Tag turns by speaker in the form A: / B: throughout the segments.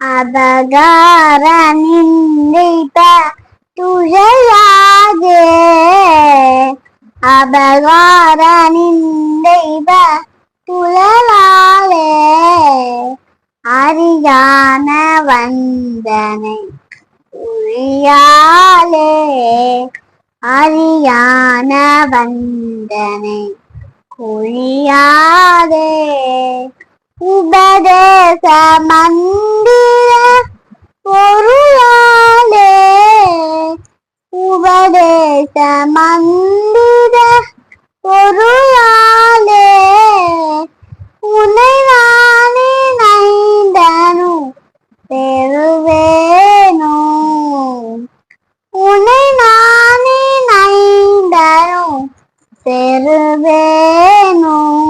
A: அபகார நின்றிப்ப துழையாதே அபகார நின்றிப்ப துழலாலே அரியான வந்தனை உழியாலே அரியான வந்தனை குழியாதே உபதேச மந்திர பொருளாலே. உபதேச மந்திர பொருளாலே. உனைவானே நைந்தனு பெறுவேனோ. உன்னை நானே நைந்தனு பெறுவேனோ.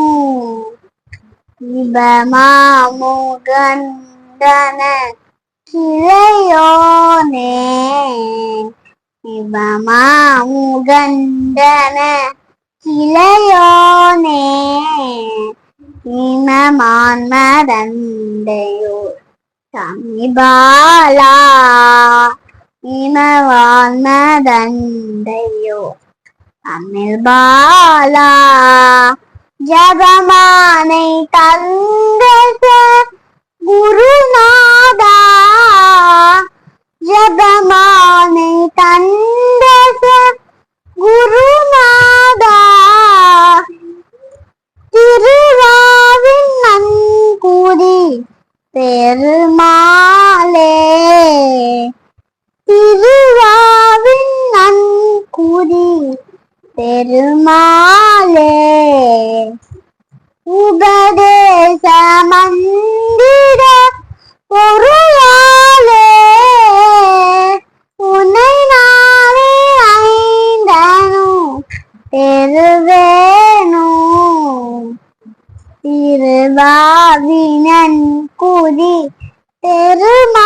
A: இபமாமுகந்தன கிளையோனே. இபமாமுகந்தன கிளையோனே. இமமான் சமிபாலா. இமவான் மதந்தையோ பாலா ஜபமானை தந்த குருநாதா. ஜபமானை தந்த குருநாதா. திருவாவின் நன்கூடி பெருமாளே. திருவாவின் நன்கூடி பெருமாளே. எது வேணும்? திருவாதினன் குதி பெருமா